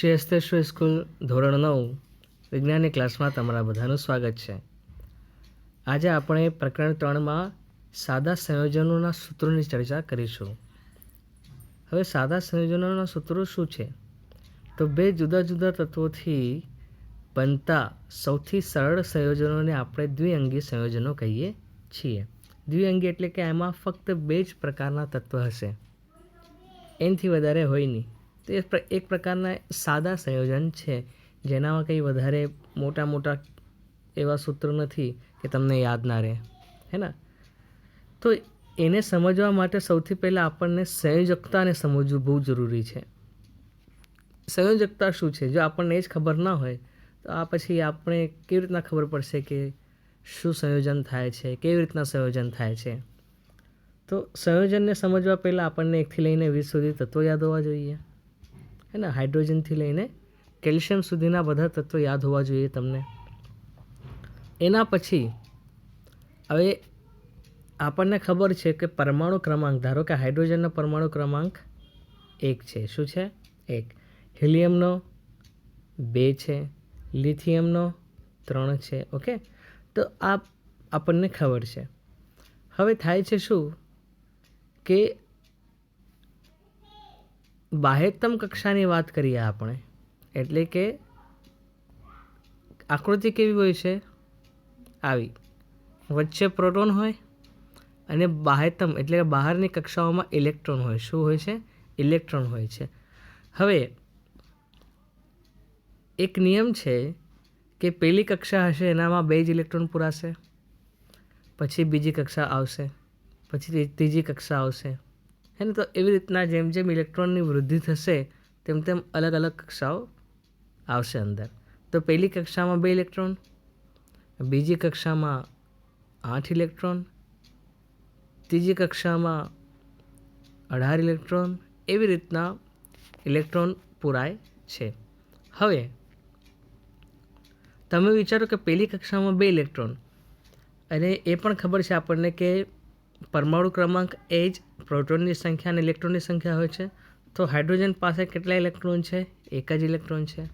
Shri Hasteshwar school ધોરણ નવ વિજ્ઞાનની ક્લાસમાં તમારા બધાનું સ્વાગત છે. આજે આપણે પ્રકરણ ત્રણમાં સાદા સંયોજનોના સૂત્રોની ચર્ચા કરીશું. હવે સાદા સંયોજનોના સૂત્રો શું છે? તો બે જુદા જુદા તત્વોથી બનતા સૌથી સરળ સંયોજનોને આપણે દ્વિઅંગી સંયોજનો કહીએ છીએ. દ્વિઅંગી એટલે કે એમાં ફક્ત બે જ પ્રકારના તત્વ હશે. એનથી વધારે હોય નહીં. તો એ એક પ્રકારના સાદા સંયોજન છે. જેનામાં કંઈ વધારે મોટા મોટા એવા સૂત્રો નથી કે તમને યાદ ના રહે. હે ને? તો એને સમજવા માટે સૌથી પહેલાં આપણને સંયોજકતાને સમજવું બહુ જરૂરી છે. સંયોજકતા શું છે? જો આપણને એ જ ખબર ના હોય, તો આ પછી આપણે કેવી રીતના ખબર પડશે કે શું સંયોજન થાય છે? કેવી રીતના સંયોજન થાય છે? તો સંયોજનને સમજવા પહેલાં આપણને એકથી લઈને વીસ સુધી તત્વો યાદ હોવા જોઈએ. હે ને, હાઇડ્રોજનથી લઈને કેલ્શિયમ સુધીના બધા તત્વો યાદ હોવા જોઈએ તમને. એના પછી હવે આપણને ખબર છે કે પરમાણુ ક્રમાંક, ધારો કે હાઇડ્રોજનનો પરમાણુ ક્રમાંક એક છે. શું છે? એક. હિલિયમનો બે છે. લિથિયમનો ત્રણ છે. ઓકે? તો આ આપણને ખબર છે. હવે થાય છે શું? કે બાહ્યતમ કક્ષાની વાત કરીએ આપણે, એટલે કે આકૃતિ કેવી હોય છે? આવી. વચ્ચે પ્રોટોન હોય અને બાહ્યતમ, એટલે બહારની કક્ષાઓમાં ઇલેક્ટ્રોન હોય. શું હોય છે? ઇલેક્ટ્રોન હોય છે. હવે, એક નિયમ છે કે પહેલી કક્ષા હશે, એનામાં બે જ ઇલેક્ટ્રોન પૂરાશે, પછી બીજી કક્ષા આવશે, પછી ત્રીજી કક્ષા આવશે. હે ને, તો એવી રીતના જેમ જેમ ઇલેક્ટ્રોનની વૃદ્ધિ થશે, તેમ તેમ અલગ અલગ કક્ષાઓ આવશે અંદર. તો પહેલી કક્ષામાં બે ઇલેક્ટ્રોન, બીજી કક્ષામાં આઠ ઇલેક્ટ્રોન, ત્રીજી કક્ષામાં અઢાર ઇલેક્ટ્રોન, એવી રીતના ઇલેક્ટ્રોન પુરાય છે. હવે, તમે વિચારો કે પહેલી કક્ષામાં બે ઇલેક્ટ્રોન, અને એ પણ ખબર છે આપણને કે પરમાણુ ક્રમાંક એ જ પ્રોટોનની સંખ્યા અને ઇલેક્ટ્રોનની સંખ્યા હોય છે. તો હાઇડ્રોજન પાસે કેટલા ઇલેક્ટ્રોન છે? એક જ ઇલેક્ટ્રોન છે.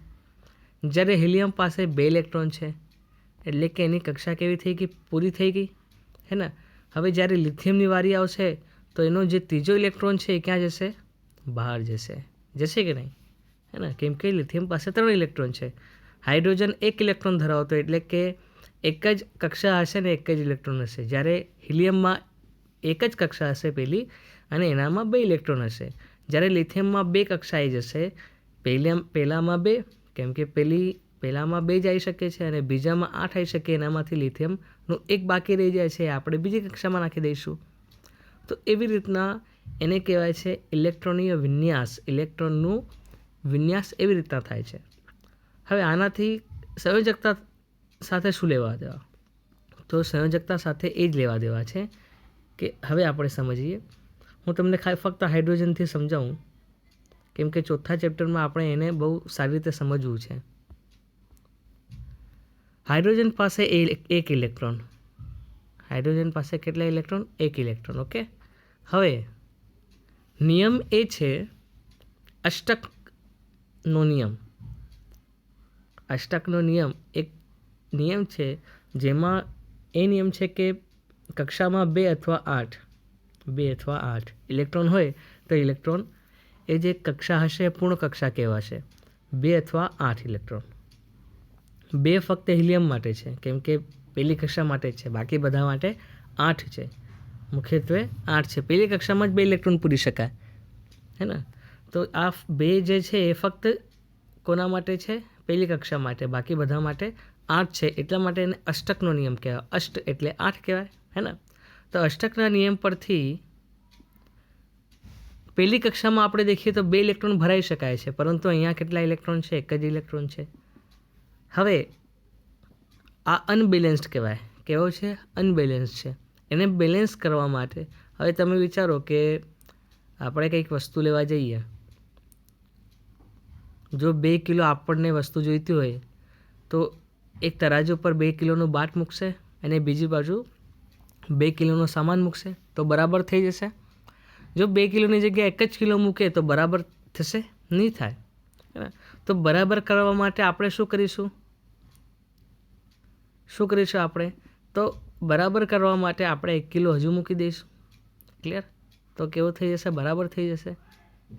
જ્યારે હિલિયમ પાસે બે ઇલેક્ટ્રોન છે. એટલે કે એની કક્ષા કેવી થઈ ગઈ? પૂરી થઈ ગઈ. હે ને? હવે જ્યારે લિથિયમની વારી આવશે, તો એનો જે ત્રીજો ઇલેક્ટ્રોન છે એ ક્યાં જશે? બહાર જશે. જશે કે નહીં? હે ને? કેમ કે લિથિયમ પાસે ત્રણ ઇલેક્ટ્રોન છે. હાઇડ્રોજન એક ઇલેક્ટ્રોન ધરાવતો, એટલે કે એક જ કક્ષા હશે ને એક જ ઇલેક્ટ્રોન હશે. જ્યારે હિલિયમમાં એક જ કક્ષા હશે પહેલી અને એનામાં બે ઇલેક્ટ્રોન હશે. જ્યારે લિથિયમમાં બે કક્ષા આવી જશે પહેલા પહેલામાં બે, કેમ કે પહેલી પહેલામાં બે જ આવી શકે છે અને બીજામાં આઠ આવી શકે, એનામાંથી લિથિયમનું એક બાકી રહી જાય છે આપણે બીજી કક્ષામાં નાખી દઈશું. તો એવી રીતના એને કહેવાય છે ઇલેક્ટ્રોનીય વિન્યાસ. ઇલેક્ટ્રોનનું વિન્યાસ એવી રીતના થાય છે. હવે આનાથી સંયોજકતા સાથે શું લેવા દેવા? તો સંયોજકતા સાથે એ જ લેવા દેવા છે કે હવે આપણે સમજીએ. હું તમને ખાલી ફક્ત હાઇડ્રોજનથી સમજાવું, કેમ કે ચોથા ચેપ્ટરમાં આપણે એને બહુ સારી રીતે સમજવું છે. હાઇડ્રોજન પાસે એક ઇલેક્ટ્રોન. હાઇડ્રોજન પાસે કેટલા ઇલેક્ટ્રોન? એક ઇલેક્ટ્રોન, ઓકે? હવે, નિયમ એ છે, અષ્ટકનો નિયમ. અષ્ટકનો નિયમ એક નિયમ છે, જેમાં એ નિયમ છે કે કક્ષામાં બે અથવા આઠ, બે અથવા આઠ ઇલેક્ટ્રોન હોય તો ઇલેક્ટ્રોન એ જે કક્ષા હશે પૂર્ણ કક્ષા કહેવાશે. બે અથવા આઠ ઇલેક્ટ્રોન. બે ફક્ત હિલિયમ માટે છે, કેમ કે પહેલી કક્ષા માટે જ છે, બાકી બધા માટે આઠ છે. મુખ્યત્વે આઠ છે. પહેલી કક્ષામાં જ બે ઇલેક્ટ્રોન પૂરી શકાય, હે ને? તો આ બે જે છે એ ફક્ત કોના માટે છે? પહેલી કક્ષા માટે, બાકી બધા માટે આઠ છે. એટલા માટે એને અષ્ટકનો નિયમ કહેવાય. અષ્ટ એટલે આઠ કહેવાય. હે ને? તો અષ્ટકના નિયમ પરથી પહેલી કક્ષામાં આપણે દેખીએ તો બે ઇલેક્ટ્રોન ભરાઈ શકાય છે, પરંતુ અહીંયા કેટલા ઇલેક્ટ્રોન છે? એક જ ઇલેક્ટ્રોન છે. હવે આ અનબેલેન્સ્ડ કહેવાય. કેવો છે? અનબેલેન્સ છે. એને બેલેન્સ કરવા માટે હવે તમે વિચારો કે આપણે કંઈક વસ્તુ લેવા જઈએ. જો બે કિલો આપણને વસ્તુ જોઈતી હોય, તો એક તરાજુ પર બે કિલોનું બાટ મૂકશે અને બીજી બાજુ બે કિલોનો સામાન મૂકશે, તો બરાબર થઈ જશે. જો બે કિલોની જગ્યાએ એક જ કિલો મૂકે, તો બરાબર થશે? નહીં થાય. તો બરાબર કરવા માટે આપણે શું કરીશું? શું કરીશું આપણે? તો બરાબર કરવા માટે આપણે એક કિલો હજુ મૂકી દઈશું. ક્લિયર તો કેવું થઈ જશે? બરાબર થઈ જશે.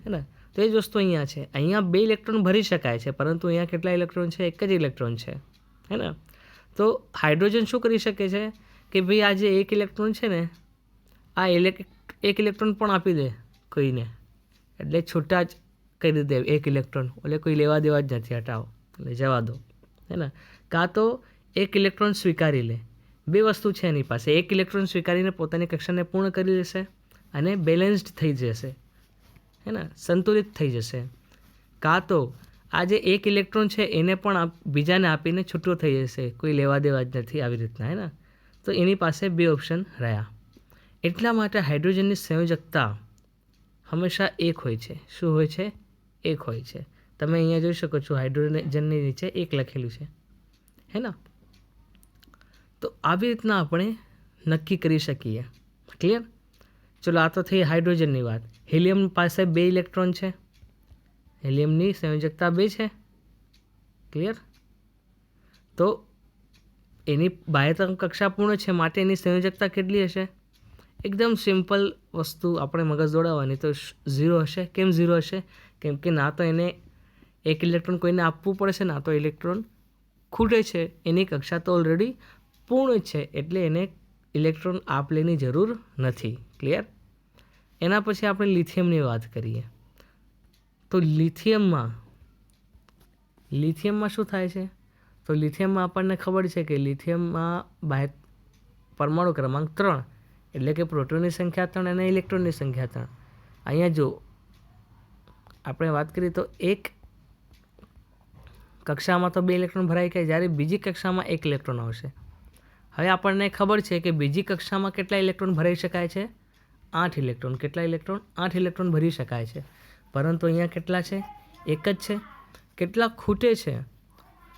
હે ને? તો એ જ વસ્તુ અહીંયા છે. અહીંયા બે ઇલેક્ટ્રોન ભરી શકાય છે, પરંતુ અહીંયા કેટલા ઇલેક્ટ્રોન છે? એક જ ઇલેક્ટ્રોન છે. હે ને? તો હાઇડ્રોજન શું કરી શકે છે? કે ભાઈ આ જે એક ઇલેક્ટ્રોન છે ને, આ એક ઇલેક્ટ્રોન પણ આપી દે કોઈને. એટલે છૂટા જ કરી દે એક ઇલેક્ટ્રોન. એટલે કોઈ લેવા દેવા જ નથી, હટાવો. એટલે જવા દો. હે ને? કાં તો એક ઇલેક્ટ્રોન સ્વીકારી લે. બે વસ્તુ છે એની પાસે. એક ઇલેક્ટ્રોન સ્વીકારીને પોતાની કક્ષાને પૂર્ણ કરી લેશે અને બેલેન્સ્ડ થઈ જશે. હે ને? સંતુલિત થઈ જશે. કાં તો આ જે એક ઇલેક્ટ્રોન છે એને પણ બીજાને આપીને છૂટો થઈ જશે. કોઈ લેવા દેવા જ નથી આવી રીતના. હે ને? તો એની પાસે બે ઓપ્શન રહ્યા. એટલા માટે હાઇડ્રોજનની સંયોજકતા હંમેશા એક હોય છે. શું હોય છે? એક હોય છે. તમે અહીંયા જોઈ શકો છો હાઇડ્રોજનની નીચે એક લખેલું છે. હે ને? તો આવી રીતના આપણે નક્કી કરી શકીએ. ક્લિયર ચલો, આ તો થઈ હાઇડ્રોજનની વાત. હિલિયમ પાસે બે ઇલેક્ટ્રોન છે. હિલિયમની સંયોજકતા બે છે. ક્લિયર તો એની બાહ્યતમ કક્ષા પૂર્ણ છે માટે એની સંયોજકતા કેટલી હશે? એકદમ સિમ્પલ વસ્તુ આપણે મગજ દોડાવવાની. તો ઝીરો હશે. કેમ ઝીરો હશે? કેમ કે ના તો એને એક ઇલેક્ટ્રોન કોઈને આપવું પડશે ના તો ઇલેક્ટ્રોન ખૂટે છે. એની કક્ષા તો ઓલરેડી પૂર્ણ છે, એટલે એને ઇલેક્ટ્રોન આપ લેની જરૂર નથી. ક્લિયર એના પછી આપણે લિથિયમની વાત કરીએ. તો લિથિયમમાં લિથિયમમાં શું થાય છે? તો લિથિયમમાં આપણને ખબર છે કે લિથિયમમાં બાય પરમાણુ ક્રમાંક ત્રણ, એટલે કે પ્રોટોનની સંખ્યા ત્રણ અને ઇલેક્ટ્રોનની સંખ્યા ત્રણ. અહીંયા જો આપણે વાત કરીએ તો એક કક્ષામાં તો બે ઇલેક્ટ્રોન ભરાઈ ગયા જ્યારે બીજી કક્ષામાં એક ઇલેક્ટ્રોન આવશે. હવે આપણને ખબર છે કે બીજી કક્ષામાં કેટલા ઇલેક્ટ્રોન ભરાઈ શકાય છે? આઠ ઇલેક્ટ્રોન. કેટલા ઇલેક્ટ્રોન? આઠ ઇલેક્ટ્રોન ભરી શકાય છે. પરંતુ અહીંયા કેટલા છે? એક જ છે. કેટલા ખૂટે છે?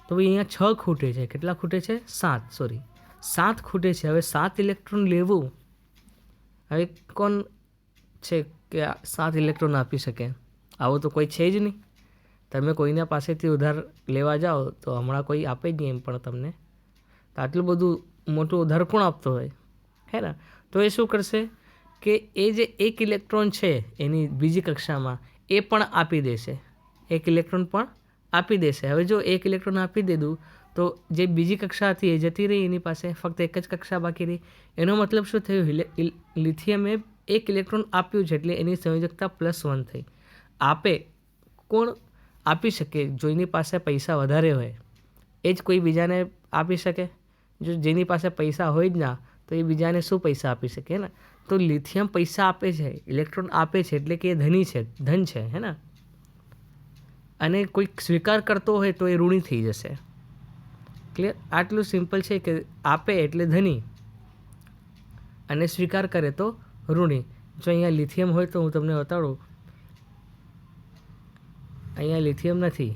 તો ભાઈ અહીંયા છ ખૂટે છે. કેટલા ખૂટે છે? સાત સોરી સાત ખૂટે છે. હવે સાત ઇલેક્ટ્રોન લેવું. હવે કોણ છે કે સાત ઇલેક્ટ્રોન આપી શકે? આવું તો કોઈ છે જ નહીં. તમે કોઈના પાસેથી ઉધાર લેવા જાઓ તો હમણાં કોઈ આપે જ નહીં એમ પણ તમને. તો આટલું બધું મોટું ઉધાર કોણ આપતો હોય? હે ને? તો એ શું કરશે કે એ જે એક ઇલેક્ટ્રોન છે એની બીજી કક્ષામાં એ પણ આપી દેશે. એક ઇલેક્ટ્રોન પણ આપી દેશે. હવે જો એક ઇલેક્ટ્રોન આપી દીધું તો જે બીજી કક્ષા હતી એ જતી રહી, એની પાસે ફક્ત એક જ કક્ષા બાકી રહી. એનો મતલબ શું થયું? લિથિયમે એક ઇલેક્ટ્રોન આપ્યું છે એટલે એની સંયોજકતા પ્લસ વન થઈ. આપે કોણ આપી શકે જો એની પાસે પૈસા વધારે હોય? એ જ કોઈ બીજાને આપી શકે? જો જેની પાસે પૈસા હોય જ ના, તો એ બીજાને શું પૈસા આપી શકે, હે ને? તો લિથિયમ પૈસા આપે છે ઇલેક્ટ્રોન આપે છે એટલે કે એ ધની છે, ધન છે, હે ને? અને કોઈક સ્વીકાર કરતો હોય તો એ ઋણી થઈ જશે. ક્લિયર આટલું સિમ્પલ છે કે આપે એટલે ધની અને સ્વીકાર કરે તો ઋણી. જો અહીંયા લિથિયમ હોય તો હું તમને બતાડું. અહીંયા લિથિયમ નથી,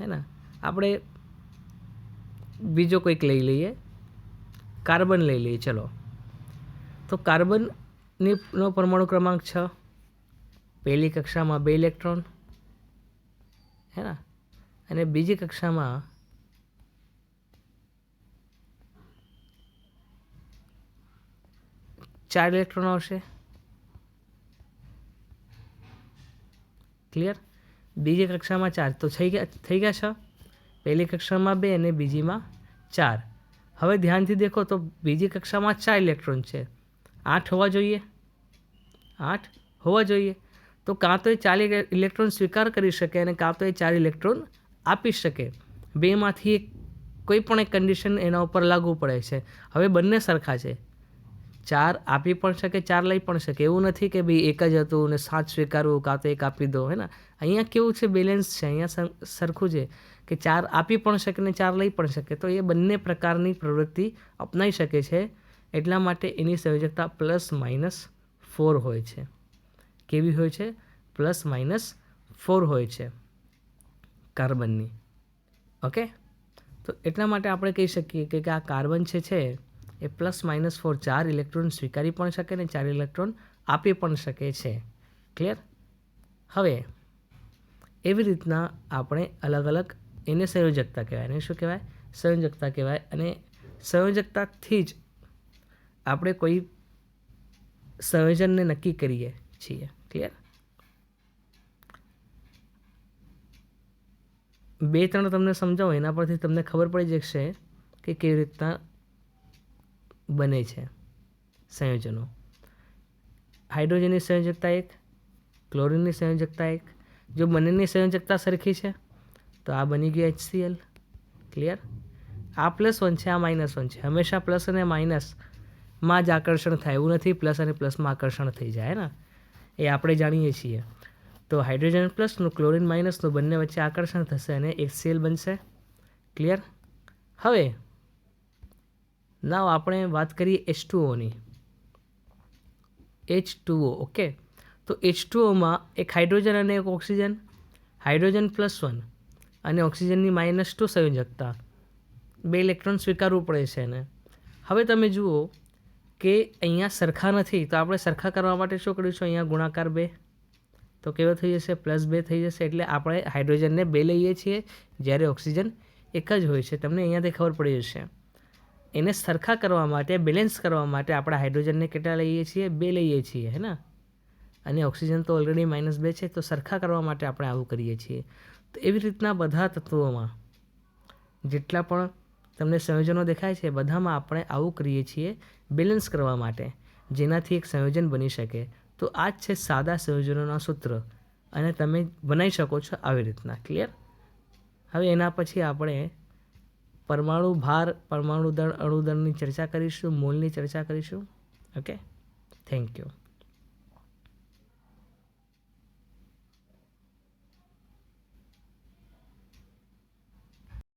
હે ને? આપણે બીજો કોઈક લઈ લઈએ. કાર્બન લઈ લઈએ, ચલો. તો કાર્બનની નો પરમાણુ ક્રમાંક છ. પહેલી કક્ષામાં બે ઇલેક્ટ્રોન હે ને અને બીજી કક્ષામાં ચાર ઇલેક્ટ્રોન આવશે. ક્લિયર બીજી કક્ષામાં ચાર. તો થઈ ગયા થઈ ગયા છ. પહેલી કક્ષામાં બે અને બીજીમાં ચાર. હવે ધ્યાનથી દેખો તો બીજી કક્ષામાં ચાર ઇલેક્ટ્રોન છે. આઠ હોવા જોઈએ. આઠ હોવા જોઈએ. તો કાં તો એ ચાર ઇલેક્ટ્રોન સ્વીકાર કરી શકે અને કાં તો એ ચાર ઇલેક્ટ્રોન આપી શકે. બેમાંથી એક કોઈ પણ એક કન્ડિશન એના ઉપર લાગુ પડે છે. હવે બંને સરખા છે. ચાર આપી પણ શકે, ચાર લઈ પણ શકે. એવું નથી કે ભાઈ એક જ હતું ને સાત સ્વીકારવું, કાં તો એક આપી દો, હે ને? અહીંયા કેવું છે બેલેન્સ છે. અહીંયા સરખું છે કે ચાર આપી પણ શકે ને ચાર લઈ પણ શકે. તો એ બંને પ્રકારની પ્રવૃત્તિ અપનાવી શકે છે. એટલા માટે એની સંયોજકતા પ્લસ માઇનસ ફોર હોય છે. કેવી હોય છે? પ્લસ માઇનસ ફોર હોય છે કાર્બનની. ઓકે? તો એટલા માટે આપણે કહી શકીએ કે આ કાર્બન છે છે, એ પ્લસ માઇનસ ફોર ચાર ઇલેક્ટ્રોન સ્વીકારી પણ શકે ને ચાર ઇલેક્ટ્રોન આપી પણ શકે છે. ક્લિયર? હવે, એવી રીતના આપણે અલગ અલગ એને સંયોજકતા કહેવાય. એને શું કહેવાય? સંયોજકતા કહેવાય. અને સંયોજકતાથી જ આપણે કોઈ સંયોજનને નક્કી કરીએ છીએ. ક્લિયર બે ત્રણ તમને સમજાવો, એના પરથી તમને ખબર પડી જશે કે કેવી રીતના બને છે સંયોજનો. હાઇડ્રોજનની સંયોજકતા એક, ક્લોરિનની સંયોજકતા એક. જો બંનેની સંયોજકતા સરખી છે, તો આ બની ગયું એચસીએલ ક્લિયર આ પ્લસ વન છે, આ માઇનસ વન છે. હંમેશા પ્લસ અને માઇનસમાં જ આકર્ષણ થાય એવું નથી, પ્લસ અને પ્લસમાં આકર્ષણ થઈ જાય ને? એ આપણે જાણીએ છીએ. તો હાઇડ્રોજન પ્લસનું ક્લોરિન માઇનસનું બંને વચ્ચે આકર્ષણ થશે અને એક સેલ બનશે. ક્લિયર હવે નાવ આપણે વાત કરીએ એચ ટુઓની એચ ટુઓ ઓકે તો એચ ટુઓમાં એક હાઇડ્રોજન અને એક ઓક્સિજન હાઇડ્રોજન પ્લસ વન અને ઓક્સિજનની માઇનસ ટુ સંયોજકતા. બે ઇલેક્ટ્રોન સ્વીકારવું પડે છે એને. હવે તમે જુઓ કે અહીંયા સરખા નથી, તો આપણે સરખા કરવા માટે શું કરીશું? અહીંયા ગુણાકાર બે. તો કેવો થઈ જશે? પ્લસ બે થઈ જશે, એટલે આપણે હાઇડ્રોજનને બે લઈએ છીએ. જ્યારે ઓક્સિજન એક જ હોય છે. તમને અહીંયાથી ખબર પડી જશે. એને સરખા કરવા માટે બેલેન્સ કરવા માટે આપણે હાઇડ્રોજનને કેટલા લઈએ છીએ? બે લઈએ છીએ, હે ને? અને ઓક્સિજન તો ઓલરેડી માઇનસ બે છે, તો સરખા કરવા માટે આપણે આવું કરીએ છીએ. તો એવી રીતના બધા તત્વોમાં જેટલા પણ તમને સંયોજનો દેખાય છે, બધામાં આપણે આવું કરીએ છીએ બેલેન્સ કરવા માટે જેનાથી એક સંયોજન બની શકે. તો આ જ છે સાદા સંયોજનોના સૂત્ર. અને તમે બનાવી શકો છો આવી રીતના. ક્લિયર હવે એના પછી આપણે પરમાણુ ભાર, પરમાણુ દળ અણુદળની ચર્ચા કરીશું, મોલની ચર્ચા કરીશું. Okay thank you